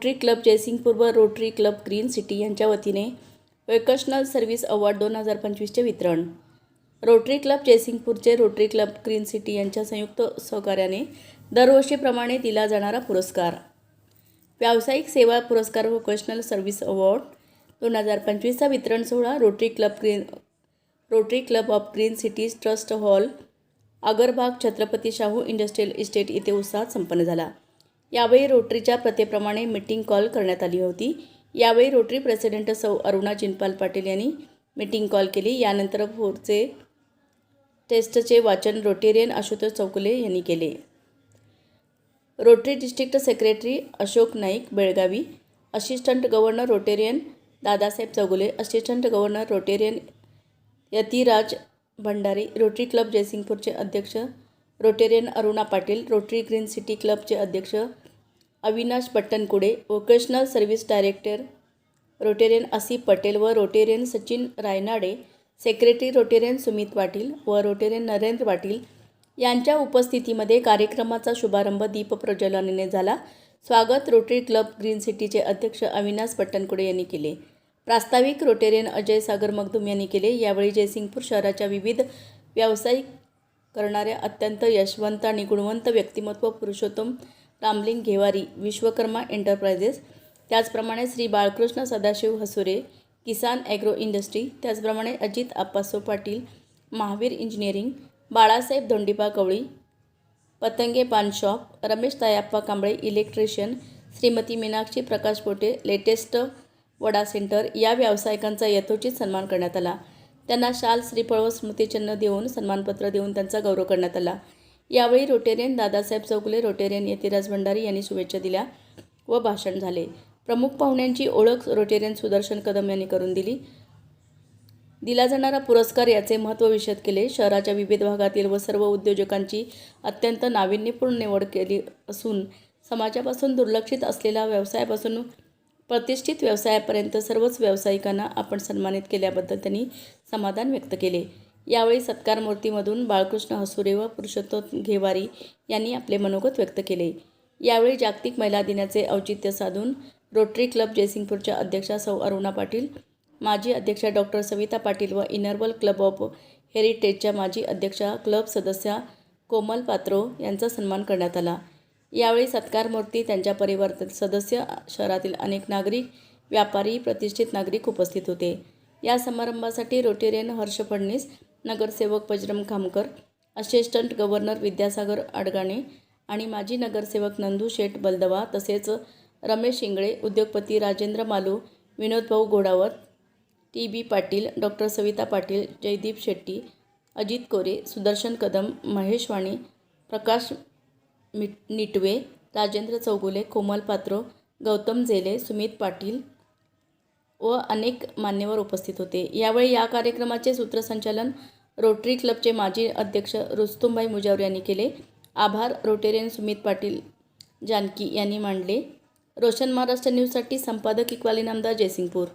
Rotary club Jaysingpur व rotary club green city यांच्या वतीने वेकेशनल सर्व्हिस अवॉर्ड दोन हजार पंचवीसचे वितरण. रोटरी क्लब जयसिंगपूरचे रोटरी क्लब ग्रीन सिटी यांच्या संयुक्त सहकार्याने दरवर्षीप्रमाणे दिला जाणारा पुरस्कार. व्यावसायिक सेवा पुरस्कार वोकेशनल सर्व्हिस अवॉर्ड दोन हजार पंचवीसचा वितरण सोहळा Rotary Club Green Rotary Club of Green Cities trust hall Agarbag Chhatrapati Shahu industrial estate येथे उत्साहात संपन्न झाला. यावेळी रोटरीच्या प्रथेप्रमाणे मीटिंग कॉल करण्यात आली होती. यावेळी रोटरी प्रेसिडेंट सौ अरुणा जिनपाल पाटील यांनी मीटिंग कॉल केली. यानंतर फोरचे टेस्टचे वाचन रोटेरियन आशुतोष चौकुले यांनी केले. Rotary district secretary Ashok Naik Belagavi. Assistant governor Rotarian Dadasaheb Chougule. Assistant governor Rotarian Yatiraj Bhandari. Rotary Club जयसिंगपूरचे अध्यक्ष Rotarian Aruna Patil. Rotary Green City क्लबचे अध्यक्ष Avinash Pattankude vocational service director Rotarian Asif Patel व Rotarian Sachin Rainade secretary Rotarian Sumit Patil व Rotarian Narendra Patil यांच्या उपस्थितीमध्ये कार्यक्रमाचा शुभारंभ दीप प्रज्वलनाने झाला. स्वागत रोटरी क्लब ग्रीन सिटीचे अध्यक्ष अविनाश पट्टणकुडे यांनी केले. प्रास्ताविक रोटेरियन अजय सागर मगदुम यांनी केले. यावेळी जयसिंगपूर शहराच्या विविध व्यावसायिक करणाऱ्या अत्यंत यशवंत आणि गुणवंत व्यक्तिमत्व पुरुषोत्तम रामलिंग घेवारी विश्वकर्मा एंटरप्राइजेस त्याचप्रमाणे श्री बाळकृष्ण सदाशिव हसुरे किसान ॲग्रो इंडस्ट्री त्याचप्रमाणे Ajit Apaso Patil Mahavir engineering Balasaheb Dhondiba Kavali Patange paan shop Ramesh Tayappa Kamble electrician Shrimati Meenakshi Prakash Pote latest vada centre या व्यावसायिकांचा यथोचित सन्मान करण्यात आला. त्यांना शाल श्रीफळ व स्मृतिचिन्ह देऊन सन्मानपत्र देऊन त्यांचा गौरव करण्यात आला. यावेळी रोटेरियन दादासाहेब चौगुले रोटेरियन यतिराज भंडारी यांनी शुभेच्छा दिल्या व भाषण झाले. प्रमुख पाहुण्यांची ओळख रोटेरियन सुदर्शन कदम यांनी करून दिली. दिला जाणारा पुरस्कार याचे महत्त्व विषद केले. शहराच्या विविध भागातील व सर्व उद्योजकांची अत्यंत नाविन्यपूर्ण निवड केली असून समाजापासून दुर्लक्षित असलेल्या व्यवसायापासून प्रतिष्ठित व्यवसायापर्यंत सर्वच व्यावसायिकांना आपण सन्मानित केल्याबद्दल त्यांनी समाधान व्यक्त केले. यावेळी सत्कार मूर्तीमधून बाळकृष्ण हसुरे व पुरुषोत्तम घेवारी यांनी आपले मनोगत व्यक्त केले. यावेळी जागतिक महिला दिनाचे औचित्य साधून रोटरी क्लब जयसिंगपूरच्या अध्यक्षा सौ अरुणा पाटील माजी अध्यक्षा डॉक्टर सविता पाटील व इनरवल क्लब ऑफ हेरिटेजच्या माजी अध्यक्षा क्लब सदस्या कोमल पात्रो यांचा सन्मान करण्यात आला. यावेळी सत्कार मूर्ती त्यांच्या परिवर्तन सदस्य शहरातील अनेक नागरिक व्यापारी प्रतिष्ठित नागरिक उपस्थित होते. या समारंभासाठी रोटेरियन हर्ष फडणीस नगरसेवक बजरंग खामकर असिस्टंट गव्हर्नर विद्यासागर अडगाणे आणि माजी नगरसेवक नंदू शेठ बलदवा तसेच रमेश इंगळे उद्योगपती Rajendra Malu Vinodbhau Ghodawat T B Patil doctor Savita Patil Jaydeep Shetty Ajit Kore Sudarshan Kadam Mahesh Wani Prakash मिट निटवे राजेंद्र चौगुले कोमल पात्रो गौतम झेले सुमित पाटील व अनेक मान्यवर उपस्थित होते. यावेळी या कार्यक्रमाचे सूत्रसंचालन रोटरी क्लबचे माजी अध्यक्ष रुस्तुमभाई मुजावर यांनी केले. आभार रोटेरियन सुमित पाटील जानकी यांनी मांडले. रोशन महाराष्ट्र न्यूजसाठी संपादक इक्बाली नामदार जयसिंगपूर.